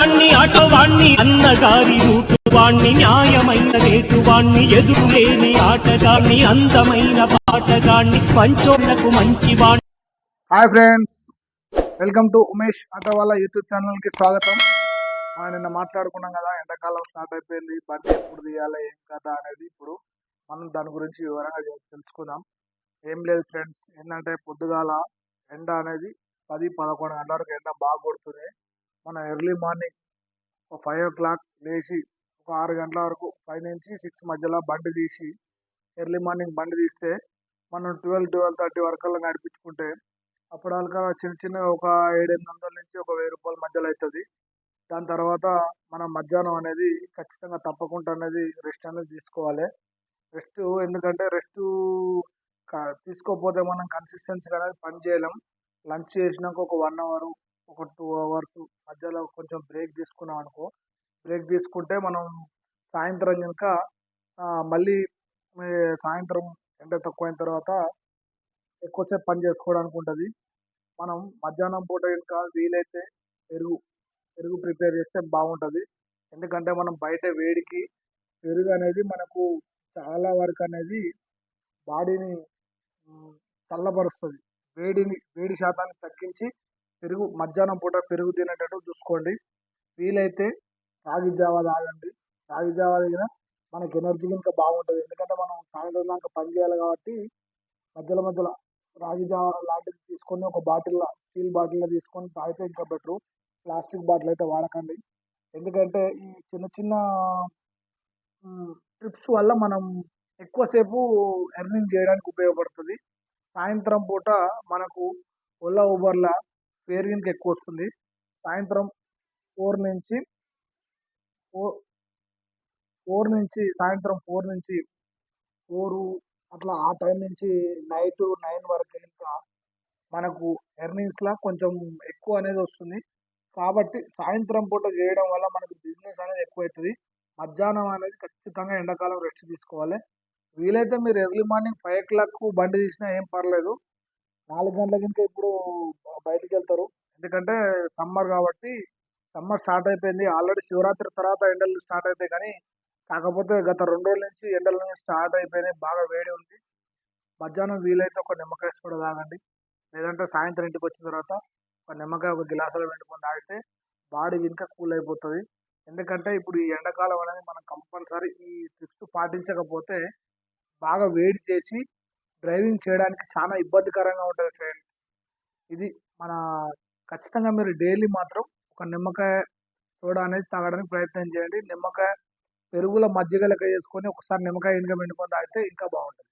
వాణ్ణి అటవాణ్ణి అన్నగారి రూటువాణ్ణి న్యాయమైన రేటువాణ్ణి ఎదురులేని ఆటగాణ్ణి అందమైన పాటగాణ్ణి పంచోళ్ళకు మంచి వాణ్ణి hi friends welcome to Umesh Atawala YouTube ఛానల్కి స్వాగతం. మనం నిన్న మాట్లాడుకున్నాం కదా ఎండాకాలం స్టార్ట్ అయిపోయింది బండి ఎప్పుడు తీయాలి ఏం కదా అనేది ఇప్పుడు మనం దాని గురించి వివరంగా తెలుసుకుందాం. ఏం లేదు ఫ్రెండ్స్ ఏంటంటే పొద్దుగాల ఎండ అనేది పది పదకొండు గంటల వరకు ఎండ బాగా కొడుతుంది. మనం ఎర్లీ మార్నింగ్ ఒక ఫైవ్ ఓ క్లాక్ లేచి ఒక ఆరు గంటల వరకు ఫైవ్ నుంచి సిక్స్ మధ్యలో బండి తీసి ఎర్లీ మార్నింగ్ బండి తీస్తే మనం ట్వెల్వ్ ట్వెల్వ్ థర్టీ వరకు నడిపించుకుంటే అప్పటిదాకా చిన్న చిన్న ఒక ఏడెనిమిది వందల నుంచి ఒక వెయ్యి రూపాయల మధ్యలో అవుతుంది దాని తర్వాత మనం మధ్యాహ్నం అనేది ఖచ్చితంగా తప్పకుండా అనేది రెస్ట్ అనేది తీసుకోవాలి. రెస్ట్ ఎందుకంటే రెస్ట్ తీసుకోకపోతే మనం కన్సిస్టెన్సీగా అనేది పని చేయలేం. లంచ్ చేసినాక ఒక వన్ అవర్ ఒక టూ అవర్స్ మధ్యలో కొంచెం బ్రేక్ తీసుకున్నాం అనుకో బ్రేక్ తీసుకుంటే మనం సాయంత్రం కనుక మళ్ళీ సాయంత్రం ఎండ తక్కువైన తర్వాత ఎక్కువసేపు పని చేసుకోవడానికి ఉంటుంది. మనం మధ్యాహ్నం పూట ఇంకా వీలైతే పెరుగు పెరుగు ప్రిపేర్ చేస్తే బాగుంటుంది. ఎందుకంటే మనం బయట వేడికి పెరుగు అనేది మనకు చాలా వరకు అనేది బాడీని చల్లబరుస్తుంది. వేడిని వేడి శాతాన్ని తగ్గించి పెరుగు మధ్యాహ్నం పూట పెరుగు తినేటట్టు చూసుకోండి. వీలైతే రాగి జావా తాగండి. రాగి జావా తాగిన మనకి ఎనర్జీ ఇంకా బాగుంటుంది. ఎందుకంటే మనం సాయంత్రం దాకా పని చేయాలి కాబట్టి మధ్యలో మధ్యలో రాగి జావా లాంటిది తీసుకొని ఒక బాటిల్లో స్టీల్ బాటిల్లో తీసుకొని తాగితే ఇంకా బెటరు. ప్లాస్టిక్ బాటిల్ అయితే వాడకండి. ఎందుకంటే ఈ చిన్న చిన్న ట్రిప్స్ వల్ల మనం ఎక్కువసేపు ఎర్నింగ్ చేయడానికి ఉపయోగపడుతుంది. సాయంత్రం పూట మనకు ఓలా ఊబర్ల ఫేర్ గినక ఎక్కువ వస్తుంది. సాయంత్రం ఫోర్ నుంచి ఫోర్ ఫోర్ నుంచి సాయంత్రం ఫోర్ నుంచి ఫోరు అట్లా ఆ టైం నుంచి నైట్ నైన్ వరకు ఇంకా మనకు ఎర్నింగ్స్లా కొంచెం ఎక్కువ అనేది వస్తుంది. కాబట్టి సాయంత్రం పూట చేయడం వల్ల మనకు బిజినెస్ అనేది ఎక్కువ అవుతుంది మధ్యాహ్నం అనేది ఖచ్చితంగా ఎండాకాలం రెస్ట్ తీసుకోవాలి. వీలైతే మీరు early morning five o'clock బండి తీసినా ఏం పర్లేదు. నాలుగు గంటల కనుక ఇప్పుడు బయటికి వెళ్తారు ఎందుకంటే సమ్మర్ కాబట్టి సమ్మర్ స్టార్ట్ అయిపోయింది. ఆల్రెడీ శివరాత్రి తర్వాత ఎండలు స్టార్ట్ అవుతాయి కానీ కాకపోతే గత రెండు రోజుల నుంచి ఎండల నుంచి స్టార్ట్ అయిపోయినాయి. బాగా వేడి ఉంది. మధ్యాహ్నం వీలైతే ఒక నిమ్మకాయ కూడా తాగండి. లేదంటే సాయంత్రం ఇంటికి వచ్చిన తర్వాత ఒక నిమ్మకాయ ఒక గిలాసులో పెట్టుకొని తాగితే బాడీ ఇంకా కూల్ అయిపోతుంది. ఎందుకంటే ఇప్పుడు ఈ ఎండాకాలం అనేది మనం కంపల్సరీ ఈ టిప్స్ పాటించకపోతే బాగా వేడి చేసి డ్రైవింగ్ చేయడానికి చాలా ఇబ్బందికరంగా ఉంటుంది ఫ్రెండ్స్. ఇది మన ఖచ్చితంగా మీరు డైలీ మాత్రం ఒక నిమ్మకాయ సోడా అనేది తాగడానికి ప్రయత్నం చేయండి. నిమ్మకాయ పెరుగుల మజ్జిగ లెక్క చేసుకొని ఒకసారి నిమ్మకాయ ఇంకా పిండుకొని తాగితే ఇంకా బాగుంటుంది.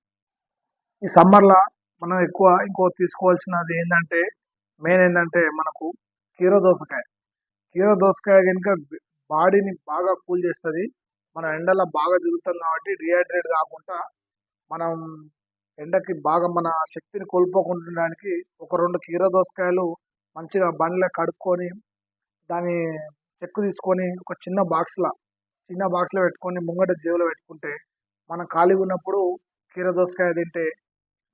ఈ సమ్మర్లో మనం ఎక్కువ ఇంకో తీసుకోవాల్సినది ఏంటంటే మెయిన్ ఏంటంటే మనకు కీర దోసకాయ. కీర దోసకాయ కనుక బాడీని బాగా కూల్ చేస్తుంది. మనం ఎండలో బాగా తిరుగుతాం కాబట్టి డిహైడ్రేట్ కాకుండా మనం ఎండకి బాగా మన శక్తిని కోల్పోకుండడానికి ఒక రెండు కీర దోసకాయలు మంచిగా బండ్లో కడుక్కొని దాని చెక్కు తీసుకొని ఒక చిన్న బాక్స్లో చిన్న బాక్స్లో పెట్టుకొని ముంగట జేబులో పెట్టుకుంటే మనం ఖాళీగా ఉన్నప్పుడు కీర దోసకాయ తింటే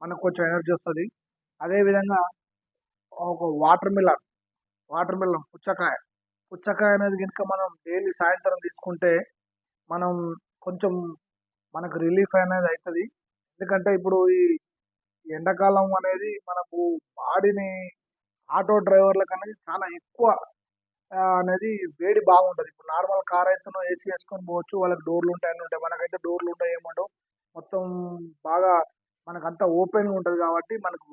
మనకు కొంచెం ఎనర్జీ వస్తుంది. అదేవిధంగా ఒక వాటర్ మిలన్ వాటర్ మిలన్ పుచ్చకాయ. పుచ్చకాయ అనేది కనుక మనం డైలీ సాయంత్రం తీసుకుంటే మనం కొంచెం మనకు రిలీఫ్ అనేది అవుతుంది ఎందుకంటే ఇప్పుడు ఈ ఎండాకాలం అనేది మనకు బాడీని ఆటో డ్రైవర్లకు అనేది చాలా ఎక్కువ అనేది వేడి బాగుంటుంది ఇప్పుడు నార్మల్ కార్ అయితే ఏసీ వేసుకొని పోవచ్చు వాళ్ళకి డోర్లు ఉంటాయి అన్నీ ఉంటాయి. మనకైతే డోర్లు ఉంటాయి ఏమంటావు మొత్తం బాగా మనకంతా ఓపెన్గా ఉంటుంది కాబట్టి మనకు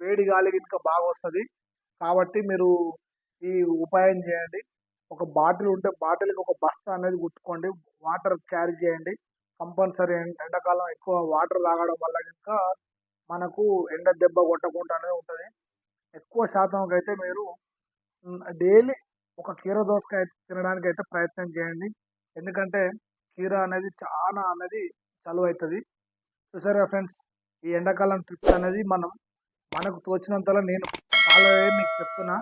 వేడి గాలి ఇంకా బాగా వస్తుంది. కాబట్టి మీరు ఈ ఉపాయం చేయండి. ఒక బాటిల్ ఉంటే బాటిల్కి ఒక బస్తా అనేది కుట్టుకోండి. వాటర్ క్యారీ చేయండి. కంపల్సరీ ఎండాకాలం ఎక్కువ వాటర్ తాగడం వల్ల ఇంకా మనకు ఎండ దెబ్బ కొట్టకుండా అనేది ఉంటుంది. ఎక్కువ శాతంకి అయితే మీరు డైలీ ఒక కీర దోసకాయ తినడానికి అయితే ప్రయత్నం చేయండి. ఎందుకంటే కీర అనేది చాలా అనేది చలువ అవుతుంది చూసారా ఫ్రెండ్స్ ఈ ఎండాకాలం ట్రిప్స్ అనేది మనం మనకు తోచినంతలో నేను ఫాలో అయ్యి మీకు చెప్తున్నా.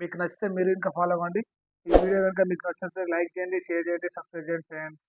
మీకు నచ్చితే మీరు ఇంకా ఫాలో అవ్వండి. ఈ వీడియో కనుక మీకు నచ్చితే లైక్ చేయండి షేర్ చేయండి సబ్స్క్రైబ్ చేయండి ఫ్రెండ్స్.